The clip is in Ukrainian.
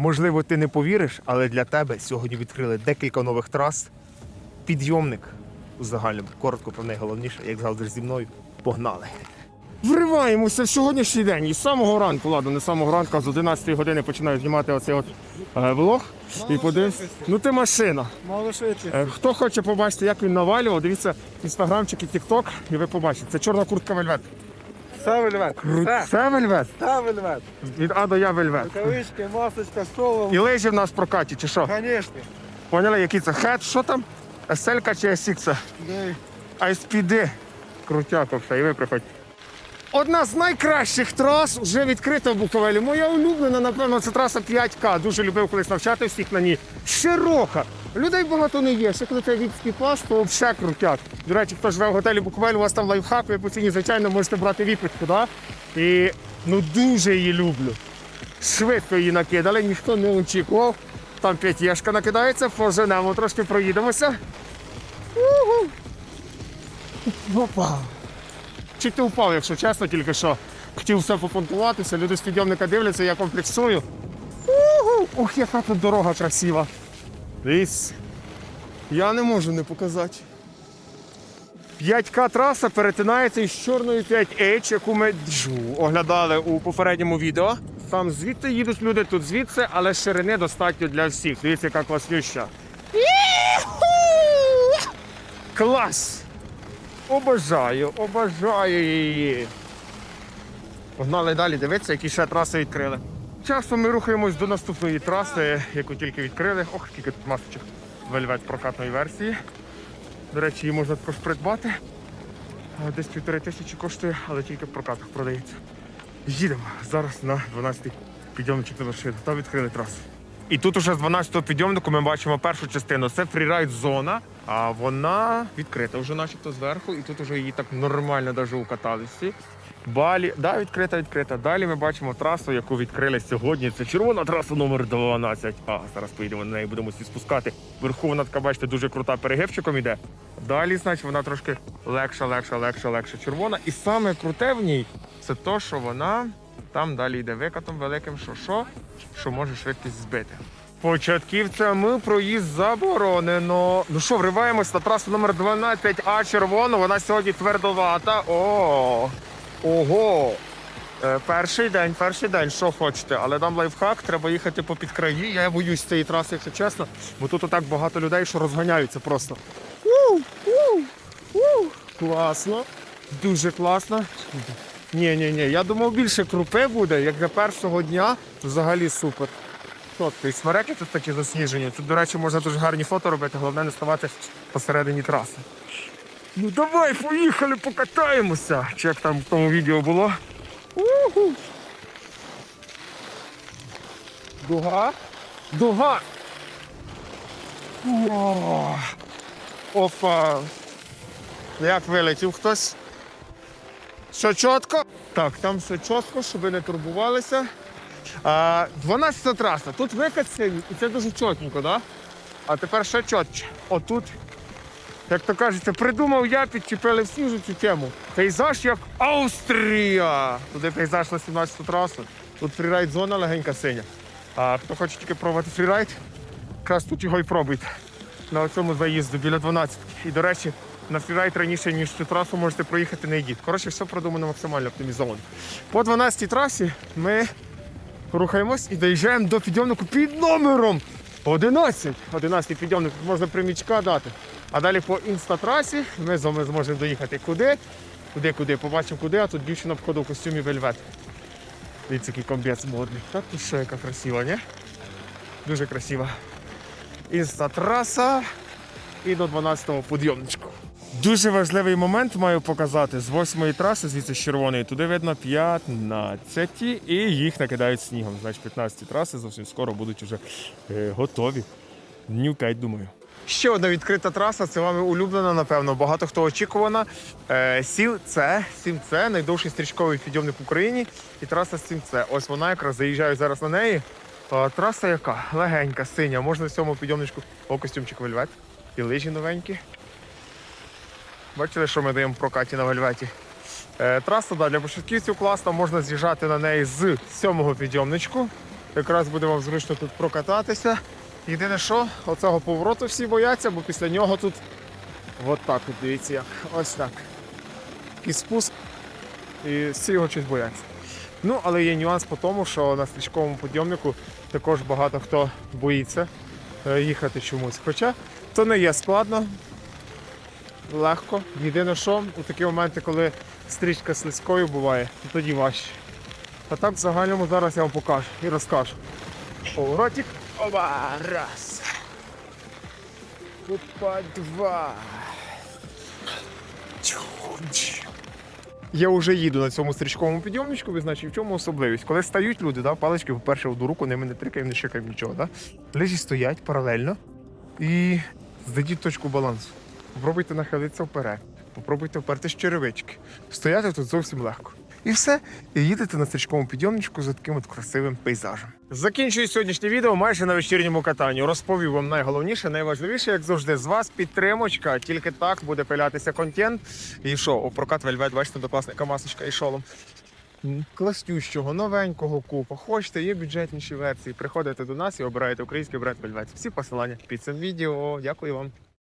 Можливо, ти не повіриш, але для тебе сьогодні відкрили декілька нових трас. Підйомник у загальному. Коротко про найголовніше, як завжди зі мною. Погнали! Вриваємося в сьогоднішній день. І з самого ранку, ладно, не з самого ранку, а з 11 години починаю знімати оцей от е, влог. І подивись. Ну ти машина. Мало швидше. Е, Хто хоче побачити, як він навалював, дивіться інстаграмчик і тікток, і ви побачите. Це чорна куртка вельвет. Це вельвет. Це вельвет. Від А до Я вельвет. Рукавички, масочка, соло. І лижі в нас в прокаті, чи що? Звісно. Поняли, який це хет? Що там? SL чи SX? SPD. Крутяко все, і ви приходьте. Одна з найкращих трас вже відкрита в Буковелі. Моя улюблена, напевно, це траса 5К. Дуже любив колись навчати всіх на ній. Широка. Людей багато не є. Ще коли це віпський пас, то взагалі крутяк. До речі, хто живе в готелі Буковель, у вас там лайфхак, ви по ціні, звичайно, можете брати віпочку, да? І ну дуже її люблю. Швидко її накидали, ніхто не очікував. Там п'ятєшка накидається, поженемо, трошки проїдемося. Опа. Чи ти впав, якщо чесно, тільки що хотів все попонтуватися, люди з підйомника дивляться, я комплексую. Ух, яка тут дорога красива. Дивіться. Я не можу не показати. 5К траса перетинається із чорною 5H, яку ми оглядали у попередньому відео. Там звідти їдуть люди, тут звідси, але ширини достатньо для всіх. Дивіться, яка класнюща. Клас! Обожаю, обожаю її. Погнали далі, дивитися, які ще траси відкрили. Часом ми рухаємось до наступної траси, яку тільки відкрили. Ох, скільки тут масочок вельвет прокатної версії. До речі, її можна також придбати. Десь півтори тисячі коштує, але тільки в прокатах продається. Їдемо зараз на 12-й підйомничок на вершину. Та відкрили трасу. І тут уже з 12-го підйомнику ми бачимо першу частину. Це фрірайд зона, а вона відкрита вже начебто зверху, і тут вже її так нормально даже укатали всі. Балі, да, відкрита, відкрита. Далі ми бачимо трасу, яку відкрили сьогодні. Це червона траса номер 12. А зараз поїдемо на неї, будемо всі спускати. Вверху вона така, бачите, дуже крута перегибчиком іде. Далі, значить, вона трошки легша, легша, легша, легша червона. І саме круте в ній це то, що вона там далі йде викатом великим, що що, може швидкість збити. Початківцями проїзд заборонено. Ну що, вриваємось на трасу номер 12 А червону. Вона сьогодні твердовата. О, ого. Е, перший день, перший день, що хочете, але дам лайфхак, треба їхати по підкраї. Я боюсь цієї траси, якщо чесно, бо тут так багато людей, що розганяються просто. У, у, у. Класно, дуже класно. Ні, ні, ні. Я думав, більше крупи буде, як для першого дня, взагалі супер. Чітко. І смереки тут такі засніжені. Тут, до речі, можна дуже гарні фото робити, головне не ставати посередині траси. Ну давай, поїхали, покатаємося. Чи як там в тому відео було. Уху. Дуга. Дуга. О. Опа. Як вилетів хтось? Все чітко? Так, там все чітко, щоб ви не турбувалися. А, 12 траса. Тут викат синій, і це дуже чотненько, да? А тепер ще чотче. Отут, як то кажеться, придумав я, підчепили всі вже цю тему. Пейзаж як Австрія. Туди пейзаж на 17 трасу. Тут фрірайд зона легенька синя. А хто хоче тільки пробувати фрірайд, якраз тут його і пробуйте. На цьому заїзду біля 12. І, до речі, на фрірайд раніше, ніж цю трасу можете проїхати, не йдіть. Коротше, все продумано максимально оптимізовано. По 12-й трасі ми рухаємось і доїжджаємо до підйомнику під номером 11. 11 підйомник можна примічка дати. А далі по інстатрасі ми з вами зможемо доїхати куди, куди, куди, побачимо куди, а тут дівчина входить в костюмі вельвет. Дивіться, який комбець модний. Так, тут що, яка красива, ні? Дуже красива. Інстатраса і до 12-го підйомничку. Дуже важливий момент маю показати. З 8-ї траси, звідси з червоної, туди видно 15 і їх накидають снігом. Значить, 15 траси зовсім скоро будуть вже е, готові. Днів 5, думаю. Ще одна відкрита траса, це вами улюблена, напевно. Багато хто очікувана. Е, Сіл С, 7С, найдовший стрічковий підйомник в Україні. І траса 7С. Ось вона якраз заїжджаю зараз на неї. А, траса яка? Легенька, синя. Можна в цьому підйомничку О, костюмчик вельвет. І лижі новенькі. Бачили, що ми даємо прокаті на вельветі. Е, траса да, для початківців класна, можна з'їжджати на неї з сьомого підйомничку. Якраз буде вам зручно тут прокататися. Єдине, що оцього повороту всі бояться, бо після нього тут от так от дивіться як. Ось так. Такий спуск. І всі його щось бояться. Ну, але є нюанс по тому, що на стрічковому підйомнику також багато хто боїться е, їхати чомусь. Хоча це не є складно, легко. Єдине, що у такі моменти, коли стрічка слизькою буває, то тоді важче. А так в загальному зараз я вам покажу і розкажу. Поворотик. Оба, раз. Опа, два. Я вже їду на цьому стрічковому підйомничку, значить, в чому особливість? Коли стають люди, да, палички, по-перше, в одну руку, ними не трикаємо, не шикаємо нічого. Да? Лежі стоять паралельно і здадіть точку балансу. Попробуйте нахилитися вперед. Попробуйте вперти черевички. Стояти тут зовсім легко. І все, і їдете на стрічковому підйомничку за таким от красивим пейзажем. Закінчую сьогоднішнє відео майже на вечірньому катанні. Розповів вам найголовніше, найважливіше, як завжди, з вас підтримочка. Тільки так буде пилятися контент. І що, у прокат вельвет, бачите, до класника масочка і шолом. Класнющого, новенького купа. Хочете, є бюджетніші версії. Приходите до нас і обираєте український бренд Вельвет. Всі посилання під цим відео. Дякую вам.